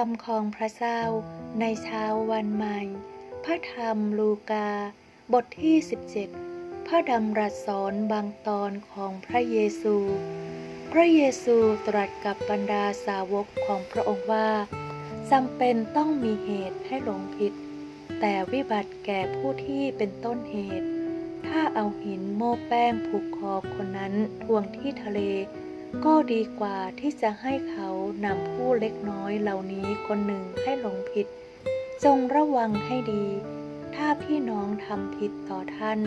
รมของพระเจ้าในเช้าวันใหม่ พระธรรมลูกา บทที่ 17 พระดำรัสสอนบางตอนของพระเยซู พระเยซูตรัสกับบรรดาสาวกของพระองค์ว่าจำเป็นต้องมีเหตุให้หลงผิด แต่วิบัติแก่ผู้ที่เป็นต้นเหตุ ถ้าเอาหินโม่แป้งผูกคอคนนั้นทวงที่ทะเล ก็ดีกว่าที่จะให้เขานำผู้เล็กน้อยเหล่านี้คนหนึ่งให้หลงผิด จงระวังให้ดี ถ้าพี่น้องทำผิดต่อท่าน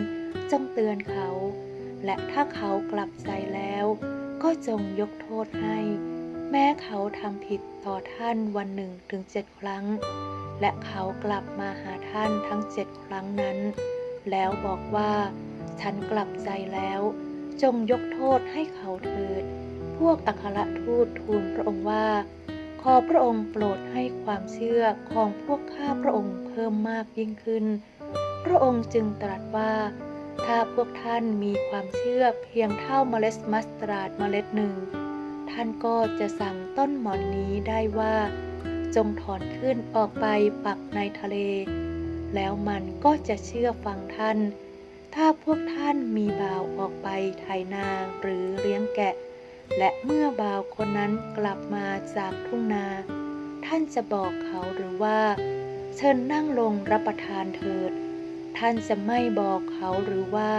จงเตือนเขา และถ้าเขากลับใจแล้ว ก็จงยกโทษให้ แม้เขาทำผิดต่อท่านวันหนึ่งถึงเจ็ดครั้ง และเขากลับมาหาท่านทั้งเจ็ดครั้งนั้น แล้วบอกว่า ฉันกลับใจแล้ว จงยกโทษให้เขาเถิด พวกอัครทูตทูลพระองค์ว่า ขอพระองค์โปรดให้ความเชื่อของพวกข้าพระองค์เพิ่มมากยิ่งขึ้น พระองค์จึงตรัสว่า ถ้าพวกท่านมีความเชื่อเพียงเท่าเมล็ดมัสตาร์ดเมล็ดหนึ่ง ท่านก็จะสั่งต้นหมอนนี้ได้ว่า จงถอนขึ้นออกไปปักในทะเล แล้วมันก็จะเชื่อฟังท่านถ้าพวกท่านมีบ่าวออกไปไถนาหรือเลี้ยงแกะ และเมื่อบ่าวคนนั้นกลับมาจากทุ่งนา ท่านจะบอกเขาหรือว่า เชิญนั่งลงรับประทานเถิด ท่านจะไม่บอกเขาหรือว่า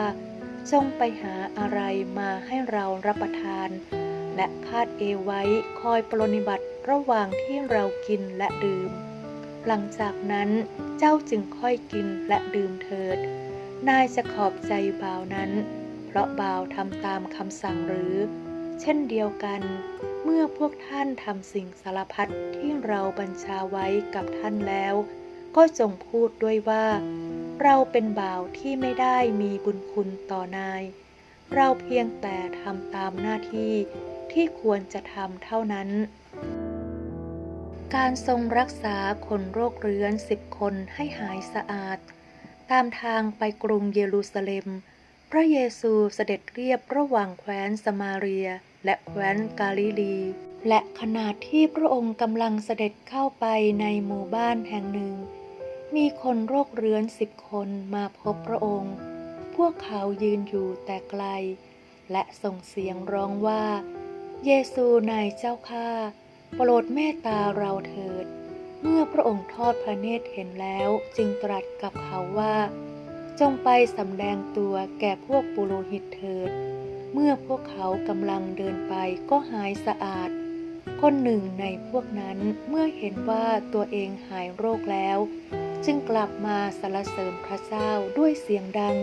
จงไปหาอะไรมาให้เรารับประทาน และคาดเอไว้คอยปรนนิบัติระหว่างที่เรากินและดื่ม หลังจากนั้นเจ้าจึงค่อยกินและดื่มเถิด นายจะขอบใจบ่าวนั้น เพราะบ่าวทำตามคำสั่งหรือ เช่นเดียวกัน เมื่อพวกท่านทำสิ่งสารพัดที่เราบัญชาไว้กับท่านแล้ว ก็จงพูดด้วยว่า เราเป็นบ่าวที่ไม่ได้มีบุญคุณต่อนาย เราเพียงแต่ทำตามหน้าที่ที่ควรจะทำเท่านั้น การทรงรักษาคนโรคเรื้อนสิบคนให้หายสะอาด ตามทางไปกรุงเยรูซาเล็ม ระเยซูเสด็จเรียบระหว่างแคว้นสมาเรีย และแคว้นกาลิลี และขณะที่พระองค์กำลังเสด็จเข้าไปในหมู่บ้านแห่งหนึ่ง มีคนโรคเรื้อนสิบคนมาพบพระองค์ พวกเขายืนอยู่แต่ไกล และส่งเสียงร้องว่า เยซูนายเจ้าข้าโปรดเมตตาเราเถิด เมื่อพระองค์ทอดพระเนตรเห็นแล้วจึงตรัสกับเขาว่า จงไปสำแดงตัวแก่พวกปุโรหิตเถิด เมื่อพวกเขากำลังเดินไปก็หายสะอาด คนหนึ่งในพวกนั้นเมื่อเห็นว่าตัวเองหายโรคแล้ว จึงกลับมาสรรเสริญพระเจ้าด้วยเสียงดัง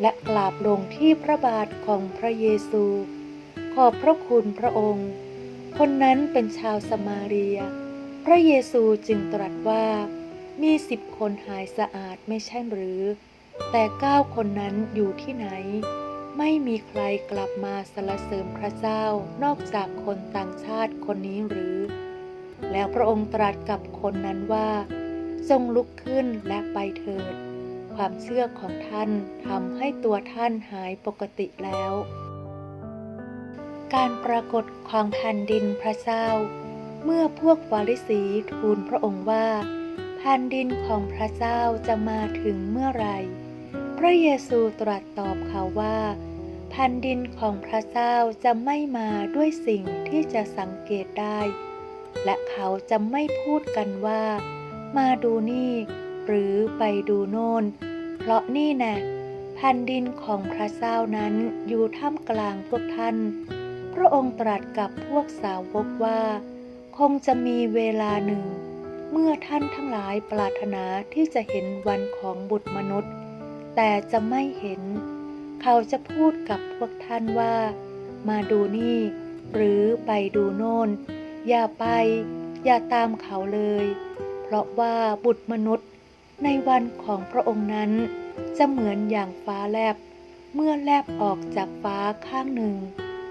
และกราบลงที่พระบาทของพระเยซู ขอบพระคุณพระองค์ คนนั้นเป็นชาวสมาเรีย พระเยซูจึงตรัสว่า มีสิบคนหายสะอาดไม่ใช่หรือ แต่เก้าคนนั้นอยู่ที่ไหน ไม่มีใครกลับมาสรรเสริญพระเจ้านอกจากคนต่างชาติคนนี้หรือ แล้วพระองค์ตรัสกับคนนั้นว่าจงลุกขึ้นและไปเถิด ความเชื่อของท่านทำให้ตัวท่านหายปกติแล้ว การปรากฏของแผ่นดินพระเจ้า เมื่อพวกฟาริสีทูลพระองค์ว่าแผ่นดินของพระเจ้าจะมาถึงเมื่อไหร่ พระเยซูตรัสตอบเขาว่าแผ่นดินของพระเจ้าจะไม่มาด้วยสิ่งที่จะสังเกตได้ และเขาจะไม่พูดกันว่า มาดูนี่ หรือไปดูโน่น เพราะนี่น่แผ่นดินของพระเจ้านั้นอยู่ท่ามกลางพวกท่าน พระองค์ตรัสกับพวกสาวกว่า คงจะมีเวลาหนึ่ง เมื่อท่านทั้งหลายปรารถนาที่จะเห็นวันของบุตรมนุษย์ แต่จะไม่เห็น เขาจะพูดกับพวกท่านว่า มาดูนี่ หรือไปดูโน่น อย่าไป อย่าตามเขาเลย เพราะว่าบุตรมนุษย์ในวันของพระองค์นั้น จะเหมือนอย่างฟ้าแลบ เมื่อแลบออกจากฟ้าข้างหนึ่ง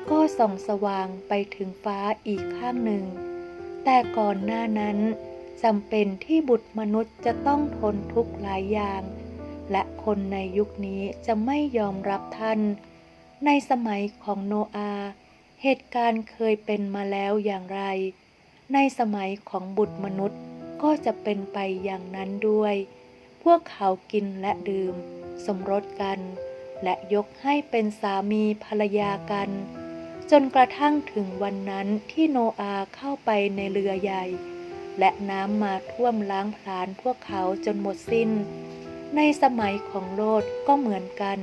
ก็ส่องสว่างไปถึงฟ้าอีกข้างหนึ่ง แต่ก่อนหน้านั้นจำเป็นที่บุตรมนุษย์จะต้องทนทุกข์หลายอย่าง และคนในยุคนี้จะไม่ยอมรับท่าน ในสมัยของโนอาห์เหตุการณ์เคยเป็นมาแล้วอย่างไร ในสมัยของบุตรมนุษย์ก็จะเป็นไปอย่างนั้นด้วย พวกเขากินและดื่ม สมรสกัน และยกให้เป็นสามีภรรยากัน จนกระทั่งถึงวันนั้นที่โนอาห์เข้าไปในเรือใหญ่ และน้ำมาท่วมล้างผลาญพวกเขาจนหมดสิ้น ในสมัยของโลดก็เหมือนกัน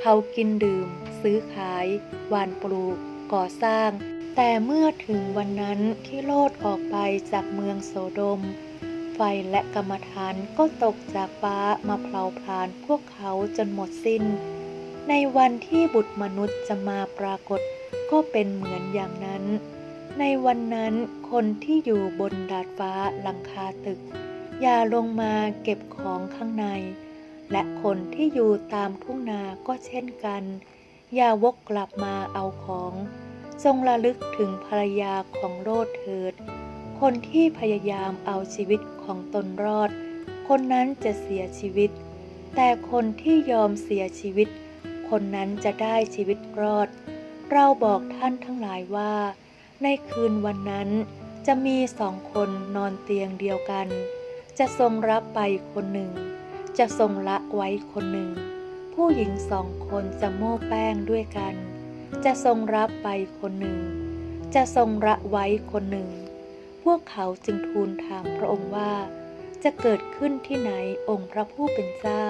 เขากินดื่ม ซื้อขายหวานปลูก ก่อสร้าง แต่เมื่อถึงวันนั้นที่โลดออกไปจากเมืองโสดม ไฟและกรรมฐานก็ตกจากฟ้ามาเผาผลาญพวกเขาจนหมดสิ้น ในวันที่บุตรมนุษย์จะมาปรากฏก็เป็นเหมือนอย่างนั้น ในวันนั้นคนที่อยู่บนดาดฟ้าหลังคาตึก อย่าลงมาเก็บของข้างใน และคนที่อยู่ตามทุ่งนาก็เช่นกัน อย่าวกกลับมาเอาของ ทรงระลึกถึงภรรยาของโลดเถิด คนที่พยายามเอาชีวิตของตนรอด คนนั้นจะเสียชีวิต แต่คนที่ยอมเสียชีวิต คนนั้นจะได้ชีวิตรอด เราบอกท่านทั้งหลายว่า ในคืนวันนั้นจะมีสองคนนอนเตียงเดียวกัน จะทรงรับไปคนหนึ่ง จะทรงละไว้คนหนึ่ง ผู้หญิงสองคนจะโม้แป้งด้วยกัน จะทรงรับไปคนหนึ่ง จะทรงละไว้คนหนึ่ง พวกเขาจึงทูลถามพระองค์ว่า จะเกิดขึ้นที่ไหนองค์พระผู้เป็นเจ้า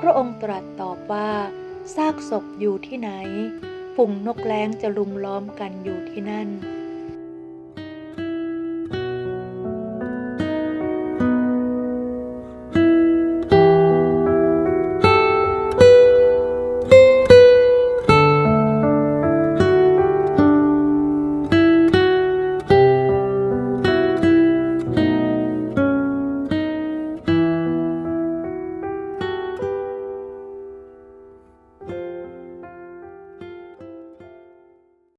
พระองค์ตรัสตอบว่าซากศพอยู่ที่ไหนฝูงนกแร้งจะลุมล้อมกันอยู่ที่นั่น